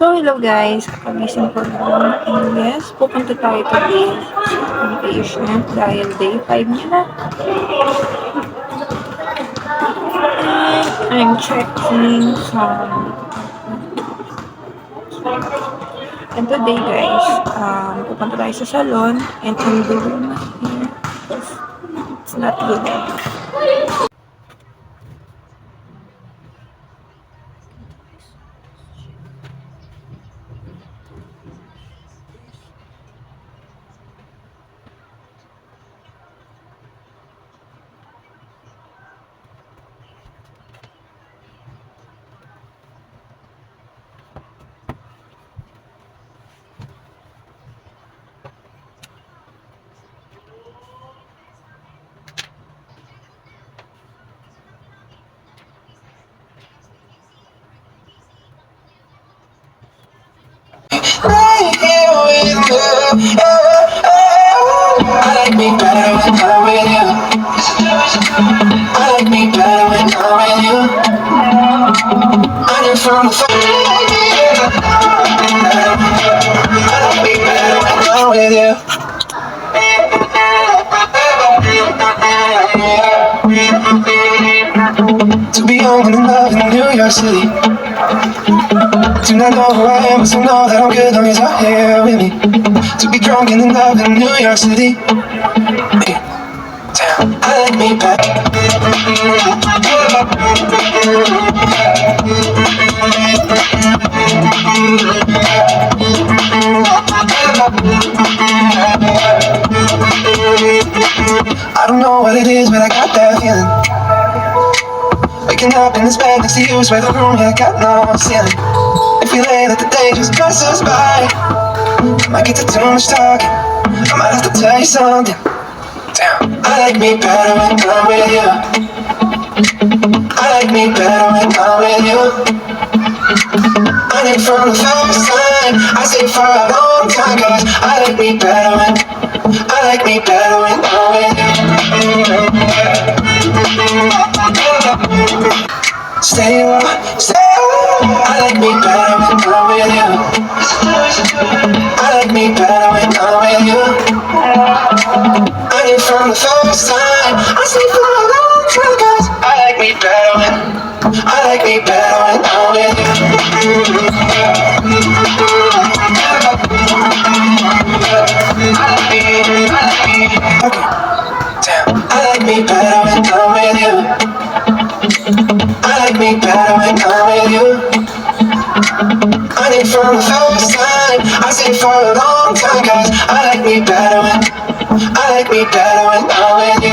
So, hello guys. Kapagising ko lang. And yes, pupunta tayo today sa vacation dahil day 5 niya na. I'm checking some... And today guys, um, pupunta tayo sa salon and I'm doing my hair. It's not good. Right here with you. I like me better when I'm with you. I like me better when I'm with you. From the. I like me better when I'm with you. To be and in love in New York City. Do not know who I am, but still know that I'm good long as you're here with me. To be drunk and in love in New York City. Damn, I like me back. I don't know what it is, but I got that feeling. Waking up in this bed next to you, swear the room, yeah, got no ceiling. If we lay, let the day just pass us by. I might get to too much talking. I might have to tell you something. Damn, I like me better when I'm with you. I like me better when I'm with you. I knew from the first time. I stayed for a long time, cause I like me better when. I like me better when I'm with you. Stay on, stay on. I like me better when I'm with you. I like me better when I'm with you. I knew from the first time. I stayed for a long time, cause I like me better when. I like me better when I'm with you. Okay, damn. I like me better I need from the first time. I stayed for a long time, cause I like me better when. I like me better when I'm with you.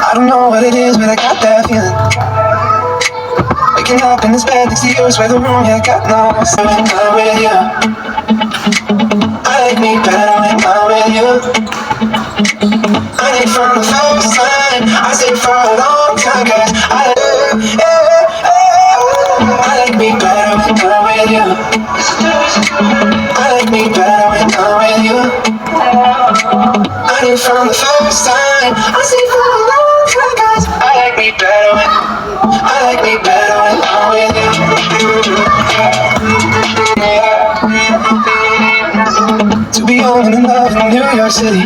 I don't know what it is, but I got that feeling. Up in this bed next to you, swear the room, yeah, got no so when I'm with you. I like me better when I'm with you. I need from the first time. I stayed for a long time, cause I, I like me better when I'm with you. I like me better when I'm with you. I knew from the first time. I stayed for a long time, me better when. I like me better when I'm with you. To be young and in love in New York City.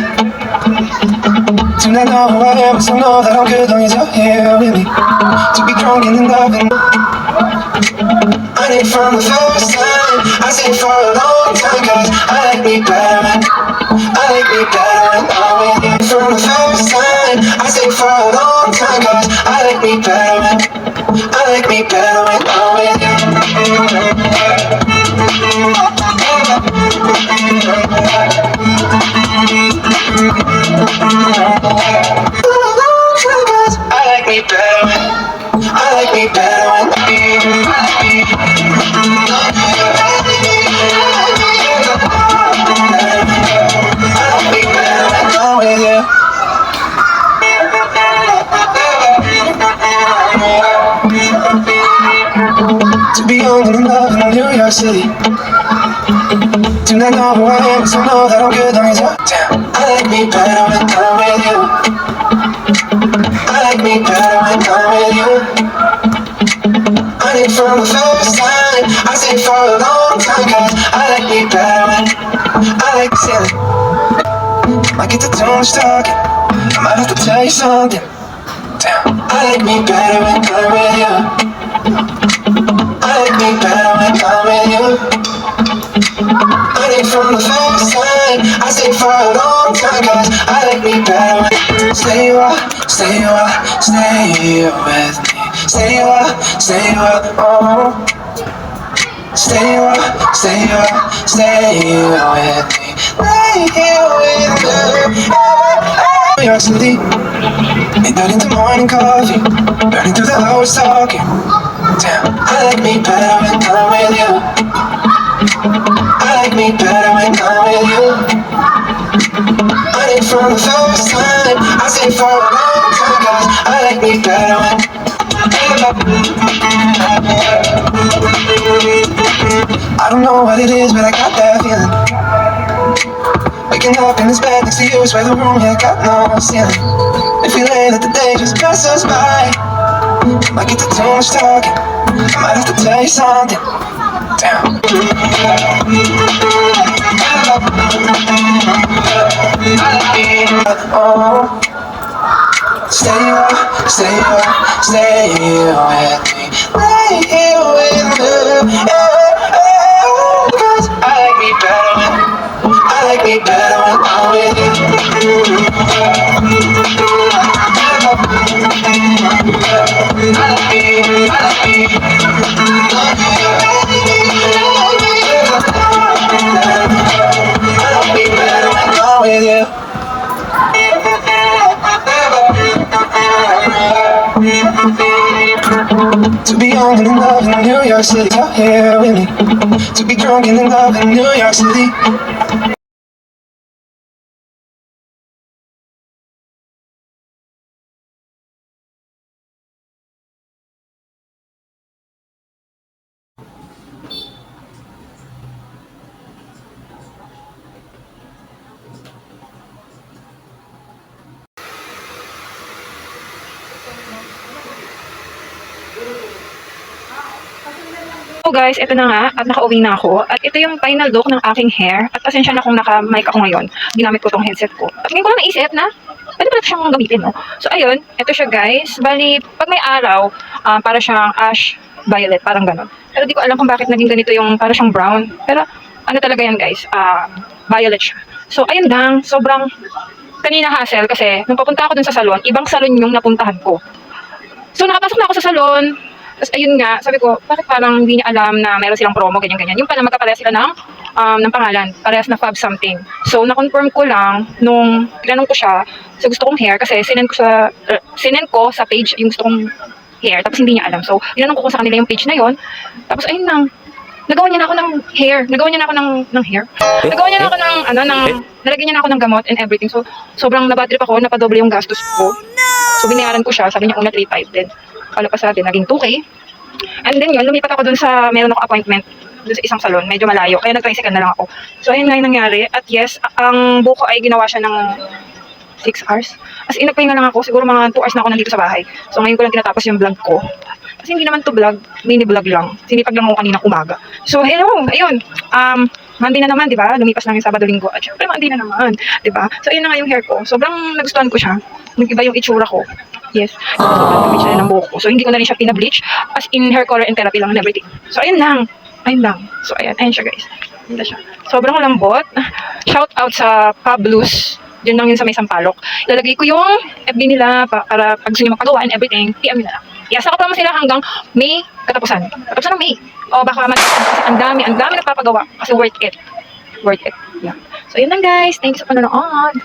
To not know who I am, but still know that I'm good long as you're here with me. To be drunk and in love and I knew from the first time. I stayed for a long time, cause I like me better when I like me better when I'm with you. From the first time. I stayed Be in love in New York City. Do not know who I am, so know that I'm good long as you're down. I like me better when I'm with you. I like me better when I'm with you. I knew from the first time, I stayed for a long time, cause I like me better when I like feeling. Might get to too much talking, I might have to tell you something. Damn. I like me better when I'm cause I like me better when Stay you are, stay you are, stay with me. Stay you are, stay you are, oh. Stay you are, stay you are, stay with me. Stay here with me. New York City. Midnight into morning coffee, burning through the hours talking. Damn, I like me better when I'm with you. I like me better from the first time, I stayed for a long time, cause I like me better when. I don't know what it is, but I got that feeling. Waking up in this bed next to you, swear the room here got no ceiling. If we lay that the day just pass us by, might get to too much talking. I might have to tell you something. Damn. Oh. Stay up, stay here with me. Stay here with me. Yeah, I like me I like me I'm with you. I To be young and in love in New York City, you're here with me. To be drunk and in love in New York City. So guys, ito na nga at nakauwi na ako. At ito yung final look ng aking hair. At pasensya na kung naka-mic ako ngayon. Ginamit ko tong headset ko. At ngayon ko lang naisip na pwede pala siyang gamitin, no? So ayun, ito siya guys. Bali, pag may araw, um, para siyang ash violet, parang ganon. Pero di ko alam kung bakit naging ganito yung para siyang brown. Pero ano talaga yan guys, ah, violet siya. So ayun lang, sobrang kanina hassle kasi nung papunta ako dun sa salon, ibang salon yung napuntahan ko. So nakapasok na ako sa salon, tapos ayun nga, sabi ko, bakit parang hindi niya alam na meron silang promo, ganyan-ganyan. Yung pala magkapareha sila ng, um, ng pangalan, parehas na Fab something. So na-confirm ko lang nung tinanong ko siya sa gusto kong hair kasi sinend ko sa, uh, sinend ko sa page yung gusto kong hair, tapos hindi niya alam. So tinanong ko kung sa kanila yung page na yon tapos ayun lang, nagawa niya na ako ng hair, nagawa niya na ako ng, ng hair, nagawa niya na ako ng, ano, ng, nalagyan niya na ako ng gamot and everything. So, sobrang nabadrip ako, napadoble yung gastos ko. So, binayaran ko siya, sabi niya una 3.5 din. Kala pa sa atin, naging 2K. And then yun, lumipat ako dun sa, meron ako appointment dun sa isang salon, medyo malayo. Kaya nag-tricycle na lang ako. So, ayun nga yung nangyari. At yes, ang buko ay ginawa siya ng 6 hours. As in, nagpahinga lang ako. Siguro mga 2 hours na ako nandito sa bahay. So, ngayon ko lang tinatapos yung vlog ko. Kasi hindi naman to vlog, mini vlog lang. Sinipag lang ako kanina umaga. So, hello, ayun. Um, Monday na naman, di ba? Lumipas lang yung Sabado Linggo. At syempre, Monday na naman, di ba? So, ayun na nga yung hair ko. Sobrang nagustuhan ko siya. Nag-iba yung itsura ko. Yes. Sobrang bleach na ng buhok ko. So, hindi ko na rin siya pinableach. As in, hair color and therapy lang and everything. So, ayun lang. Ayun lang. So, ayan. Ayun siya, guys. Ayun na siya. Sobrang lambot. Shout out sa Pablos. Yun lang yun sa may sampalok. Ilalagay ko yung FB nila pa, para pag gusto nyo magpagawa and everything, PM lang. Yes, nakapromo sila hanggang May katapusan. Katapusan ng May. O baka mag ang dami, ang dami nagpapagawa kasi worth it. Worth it. Yeah. So yun lang guys. Thank you sa panonood.